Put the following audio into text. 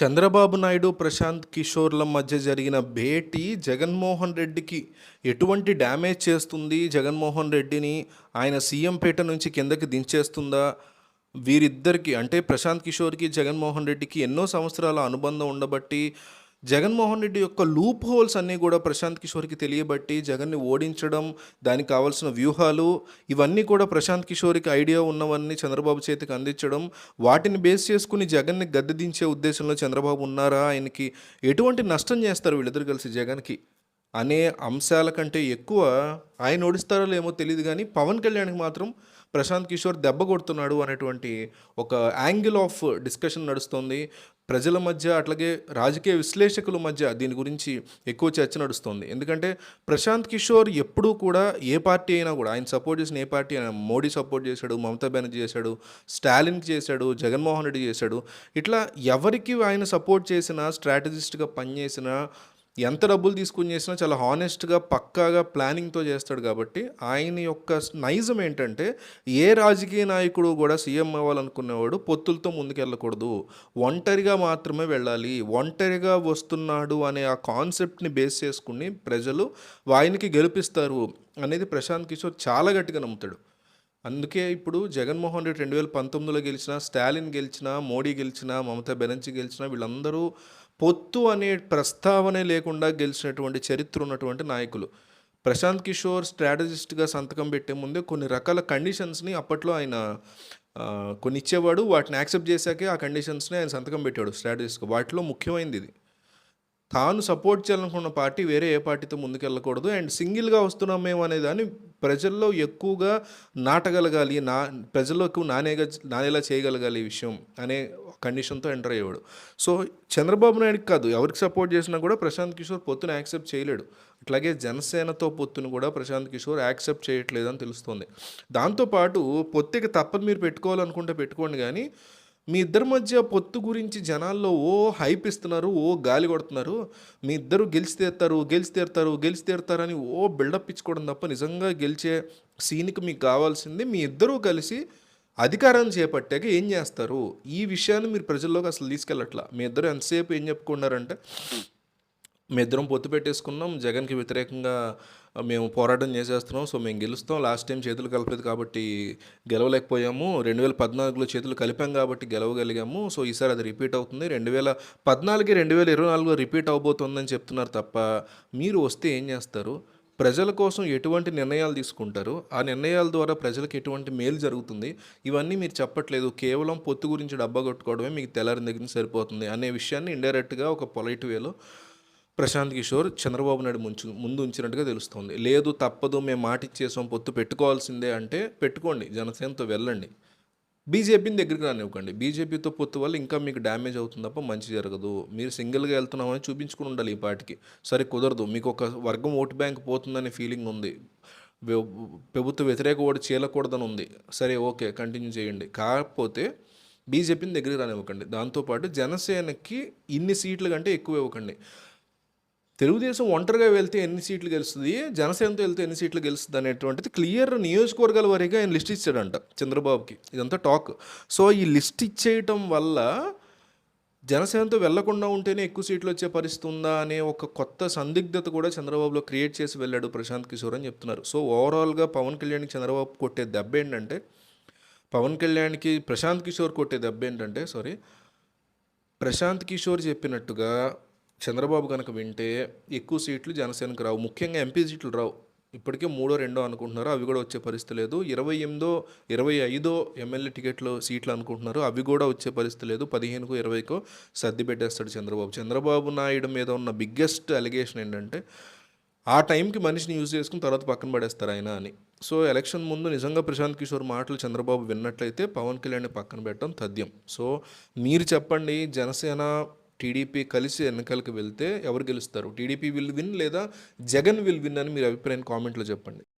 చంద్రబాబు నాయుడు ప్రశాంత్ కిషోర్ల మధ్య జరిగిన భేటీ జగన్మోహన్ రెడ్డికి ఎటువంటి డ్యామేజ్ చేస్తుంది? జగన్మోహన్ రెడ్డిని ఆయన సీఎం పీట నుంచి కిందకి దించేస్తుందా? వీరిద్దరికి అంటే ప్రశాంత్ కిషోర్కి జగన్మోహన్ రెడ్డికి ఎన్నో సంవత్సరాల అనుబంధం ఉండబట్టి జగన్మోహన్ రెడ్డి యొక్క లూప్ హోల్స్ అన్నీ కూడా ప్రశాంత్ కిషోర్కి తెలియబట్టి జగన్ని ఓడించడం దానికి కావాల్సిన వ్యూహాలు ఇవన్నీ కూడా ప్రశాంత్ కిషోర్కి ఐడియా ఉన్నవన్నీ చంద్రబాబు చేతికి అందించడం వాటిని బేస్ చేసుకుని జగన్ని గద్దెదించే ఉద్దేశంలో చంద్రబాబు ఉన్నారా ఆయనకి ఎటువంటి నష్టం చేస్తారు వీళ్ళిద్దరు కలిసి జగన్కి? అనే అంశాల కంటే ఎక్కువ ఆయన ఓడిస్తారో లేమో తెలియదు కానీ పవన్ కళ్యాణ్కి మాత్రం ప్రశాంత్ కిషోర్ దెబ్బ కొడుతున్నాడు అనేటువంటి ఒక యాంగిల్ ఆఫ్ డిస్కషన్ నడుస్తుంది. ప్రజల మధ్య అట్లాగే రాజకీయ విశ్లేషకుల మధ్య దీని గురించి ఎక్కువ చర్చ నడుస్తుంది. ఎందుకంటే ప్రశాంత్ కిషోర్ ఎప్పుడూ కూడా ఏ పార్టీ అయినా కూడా ఆయన సపోర్ట్ చేసిన ఏ పార్టీ అయినా మోడీ సపోర్ట్ చేశాడు మమతా బెనర్జీ చేశాడు స్టాలిన్కి చేశాడు జగన్మోహన్ రెడ్డి చేశాడు. ఇట్లా ఎవరికి ఆయన సపోర్ట్ చేసినా స్ట్రాటజిస్ట్గా పనిచేసినా ఎంత డబ్బులు తీసుకుని చేసినా చాలా హానెస్ట్గా పక్కాగా ప్లానింగ్తో చేస్తాడు కాబట్టి ఆయన యొక్క నైజం ఏంటంటే ఏ రాజకీయ నాయకుడు కూడా సీఎం అవ్వాలనుకునేవాడు పొత్తులతో ముందుకెళ్ళకూడదు. ఒంటరిగా మాత్రమే వెళ్ళాలి. ఒంటరిగా వస్తున్నాడు అనే ఆ కాన్సెప్ట్ని బేస్ చేసుకుని ప్రజలు ఆయనకి గెలిపిస్తారు అనేది ప్రశాంత్ కిషోర్ చాలా గట్టిగా నమ్ముతాడు. అందుకే ఇప్పుడు జగన్మోహన్ రెడ్డి రెండు వేల పంతొమ్మిదిలో గెలిచిన స్టాలిన్ గెలిచిన మోడీ గెలిచిన మమతా బెనర్జీ గెలిచిన వీళ్ళందరూ పొత్తు అనే ప్రస్తావనే లేకుండా గెలిచినటువంటి చరిత్ర ఉన్నటువంటి నాయకులు. ప్రశాంత్ కిషోర్ స్ట్రాటజిస్ట్గా సంతకం పెట్టే ముందే కొన్ని రకాల కండిషన్స్ని అప్పట్లో ఆయన కొన్ని ఇచ్చేవాడు వాటిని యాక్సెప్ట్ చేశాకే ఆ కండిషన్స్ని ఆయన సంతకం పెట్టాడు స్ట్రాటజిస్ట్గా. వాటిలో ముఖ్యమైనది ఇది. తాను సపోర్ట్ చేయాలనుకున్న పార్టీ వేరే ఏ పార్టీతో ముందుకెళ్ళకూడదు. అండ్ సింగిల్గా వస్తున్నాం మేము అనేదాన్ని ప్రజల్లో ఎక్కువగా నాటగలగాలి నా ప్రజల్లో ఎక్కువ నానేగా నానేలా చేయగలగాలి ఈ విషయం అనే కండిషన్తో ఎంటర్ అయ్యేవాడు. సో చంద్రబాబు నాయుడుకి కాదు ఎవరికి సపోర్ట్ చేసినా కూడా ప్రశాంత్ కిషోర్ పొత్తును యాక్సెప్ట్ చేయలేడు. అట్లాగే జనసేనతో పొత్తును కూడా ప్రశాంత్ కిషోర్ యాక్సెప్ట్ చేయట్లేదని తెలుస్తుంది. దాంతోపాటు పొత్తికి తప్పదు మీరు పెట్టుకోవాలనుకుంటే పెట్టుకోండి కానీ మీ ఇద్దరి మధ్య పొత్తు గురించి జనాల్లో ఓ హైప్ ఇస్తున్నారు ఓ గాలి కొడుతున్నారు. మీ ఇద్దరు గెలిచి తీరుతారు గెలిచి తీరుతారు గెలిచి తీరుతారని ఓ బిల్డప్ ఇచ్చుకోవడం తప్ప నిజంగా గెలిచే సీన్కి మీకు కావాల్సింది మీ ఇద్దరూ కలిసి అధికారాన్ని చేపట్టాక ఏం చేస్తారు? ఈ విషయాన్ని మీరు ప్రజల్లోకి అసలు తీసుకెళ్ళట్లా? మీ ఇద్దరు ఎంతసేపు ఏం చెప్పుకున్నారంటే మీ ఇద్దరం పొత్తు పెట్టేసుకున్నాం జగన్కి వ్యతిరేకంగా మేము పోరాటం చేసేస్తున్నాం. సో మేము గెలుస్తాం. లాస్ట్ టైం చేతులు కలపలేదు కాబట్టి గెలవలేకపోయాము. రెండు వేల పద్నాలుగులో చేతులు కలిపాం కాబట్టి గెలవగలిగాము. సో ఈసారి అది రిపీట్ అవుతుంది. రెండు వేల పద్నాలుగు రెండు వేల ఇరవై నాలుగులో రిపీట్ అవబోతుందని చెప్తున్నారు తప్ప మీరు వస్తే ఏం చేస్తారు? ప్రజల కోసం ఎటువంటి నిర్ణయాలు తీసుకుంటారు? ఆ నిర్ణయాల ద్వారా ప్రజలకు ఎటువంటి మేలు జరుగుతుంది? ఇవన్నీ మీరు చెప్పట్లేదు. కేవలం పొత్తు గురించి డబ్బా కొట్టుకోవడమే మీకు తెల్లారి దగ్గర సరిపోతుంది అనే విషయాన్ని ఇండైరెక్ట్గా ఒక పొలైట్ వేలో ప్రశాంత్ కిషోర్ చంద్రబాబు నాయుడు ముంచు ముందు ఉంచినట్టుగా తెలుస్తుంది. లేదు తప్పదు మేము మాట ఇచ్చేసాం పొత్తు పెట్టుకోవాల్సిందే అంటే పెట్టుకోండి జనసేనతో వెళ్ళండి. బీజేపీని దగ్గరికి రానివ్వకండి. బీజేపీతో పొత్తు వల్ల ఇంకా మీకు డ్యామేజ్ అవుతుంది తప్ప మంచి జరగదు. మీరు సింగిల్గా వెళ్తున్నామని చూపించుకుని ఉండాలి ఈ పార్టీకి. సరే కుదరదు. మీకు ఒక వర్గం ఓటు బ్యాంక్ పోతుందనే ఫీలింగ్ ఉంది. ప్రభుత్వ వ్యతిరేక ఓటు చేయకూడదని ఉంది సరే ఓకే కంటిన్యూ చేయండి. కాకపోతే బీజేపీని దగ్గరికి రానివ్వకండి. దాంతోపాటు జనసేనకి ఇన్ని సీట్ల కంటే ఎక్కువ ఇవ్వకండి. తెలుగుదేశం ఒంటరిగా వెళ్తే ఎన్ని సీట్లు గెలుస్తుంది? జనసేనతో వెళ్తే ఎన్ని సీట్లు గెలుస్తుంది అనేటువంటిది క్లియర్ నియోజకవర్గాల వరకు ఆయన లిస్ట్ ఇచ్చాడంట చంద్రబాబుకి. ఇదంతా టాక్. సో ఈ లిస్ట్ ఇచ్చేయటం వల్ల జనసేనతో వెళ్ళకుండా ఉంటేనే ఎక్కువ సీట్లు వచ్చే పరిస్థితి ఉందా అనే ఒక కొత్త సందిగ్ధత కూడా చంద్రబాబులో క్రియేట్ చేసి వెళ్ళాడు ప్రశాంత్ కిషోర్ అని చెప్తున్నారు. సో ఓవరాల్గా పవన్ కళ్యాణ్కి చంద్రబాబు కొట్టే దెబ్బ ఏంటంటే పవన్ కళ్యాణ్కి ప్రశాంత్ కిషోర్ కొట్టే దెబ్బ ఏంటంటే సారీ ప్రశాంత్ కిషోర్ చెప్పినట్టుగా చంద్రబాబు కనుక వింటే ఎక్కువ సీట్లు జనసేనకు రావు. ముఖ్యంగా ఎంపీ సీట్లు రావు. ఇప్పటికే మూడో రెండో అనుకుంటున్నారు. అవి కూడా వచ్చే పరిస్థితి లేదు. ఇరవై ఎనిమిదో ఇరవై ఐదో ఎమ్మెల్యే టికెట్లు సీట్లు అనుకుంటున్నారు. అవి కూడా వచ్చే పరిస్థితి లేదు. పదిహేనుకో ఇరవైకో సర్ది పెట్టేస్తాడు చంద్రబాబు. చంద్రబాబు నాయుడు మీద ఉన్న బిగ్గెస్ట్ అలిగేషన్ ఏంటంటే ఆ టైంకి మనిషిని యూజ్ చేసుకుని తర్వాత పక్కన పడేస్తారు ఆయన అని. సో ఎలక్షన్ ముందు నిజంగా ప్రశాంత్ కిషోర్ మాటలు చంద్రబాబు విన్నట్లయితే పవన్ కళ్యాణ్ని పక్కన పెట్టడం తథ్యం. సో మీరు చెప్పండి జనసేన టీడీపీ కలిసి ఎన్నికలకు వెళ్తే ఎవరు గెలుస్తారు? టీడీపీ విల్ విన్ లేదా జగన్ విల్ విన్ అని మీరు అభిప్రాయం కామెంట్లో చెప్పండి.